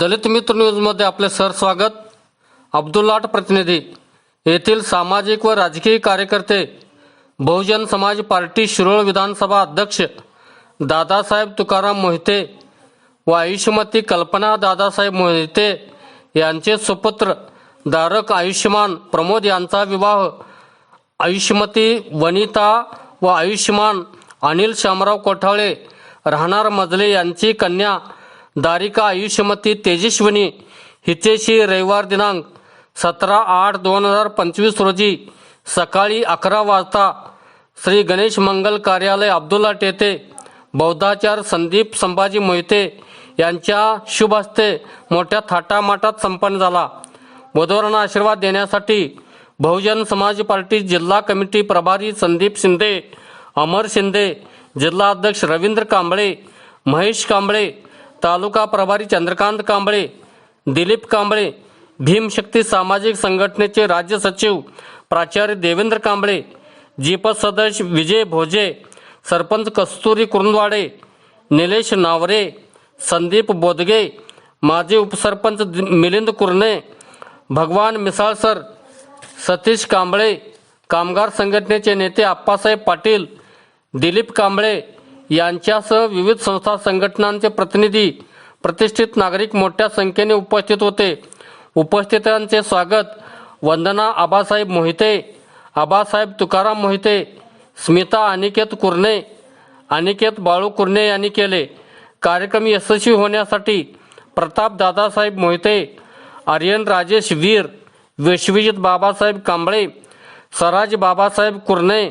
दलित मित्र न्यूजमध्ये आपले सर स्वागत. अब्दुल्लाट प्रतिनिधी. येथील सामाजिक व राजकीय कार्यकर्ते बहुजन समाज पार्टी शिरोळ विधानसभा अध्यक्ष दादासाहेब तुकाराम मोहिते व आयुष्यमती कल्पना दादासाहेब मोहिते यांचे सुपुत्र धारक आयुष्यमान प्रमोद यांचा विवाह आयुष्यमती वनिता व आयुष्यमान अनिल शामराव कोठाळे राहणार मजले यांची कन्या दारिका आयुष्यमती तेजस्विनी हिचेशी रविवार दिनांक सतरा आठ दोन हजार पंचवीस रोजी सकाळी अकरा वाजता श्री गणेश मंगल कार्यालय अब्दुल्ला टेते बौद्धाचार संदीप संभाजी मोहिते यांच्या शुभ हस्ते मोठ्या थाटामाटात संपन्न झाला. बुधवारांना आशीर्वाद देण्यासाठी बहुजन समाज पार्टी जिल्हा कमिटी प्रभारी संदीप शिंदे अमर शिंदे जिल्हा अध्यक्ष रवींद्र कांबळे महेश कांबळे तालुका प्रभारी चंद्रकांत कांबळे दिलीप कांबळे भीमशक्ती सामाजिक संघटनेचे राज्य सचिव प्राचार्य देवेंद्र कांबळे जीपत सदस्य विजय भोजे सरपंच कस्तुरी कुरुंदवाडे निलेश नावरे संदीप बोदगे माजी उपसरपंच दि- मिलिंद कुरणे भगवान मिसाळसर सतीश कांबळे कामगार संघटनेचे नेते आप्पासाहेब पाटील दिलीप कांबळे यांच्यासह विविध संस्था संघटनांचे प्रतिनिधी प्रतिष्ठित नागरिक मोठ्या संख्येने उपस्थित होते. उपस्थितांचे स्वागत वंदना आबासाहेब मोहिते आबासाहेब तुकाराम मोहिते स्मिता अनिकेत कुर्णे अनिकेत बाळू कुर्णे यांनी केले. कार्यक्रम यशस्वी होण्यासाठी प्रताप दादासाहेब मोहिते आर्यन राजेश वीर विश्वजित बाबासाहेब कांबळे सराज बाबासाहेब कुर्णे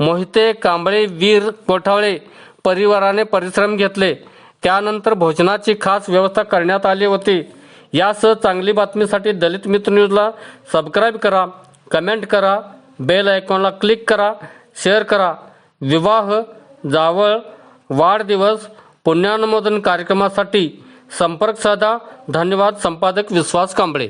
मोहिते कांबळे वीर कोठावळे परिवाराने परिश्रम घेतले. त्यानंतर भोजनाची खास व्यवस्था करण्यात आली होती. यासह चांगली बातमीसाठी दलित मित्र न्यूजला सबस्क्राईब करा कमेंट करा बेल आयकॉनला क्लिक करा शेअर करा. विवाह जावळ वाढदिवस पुण्यानुमोदन कार्यक्रमासाठी संपर्क साधा. धन्यवाद संपादक विश्वास कांबळे.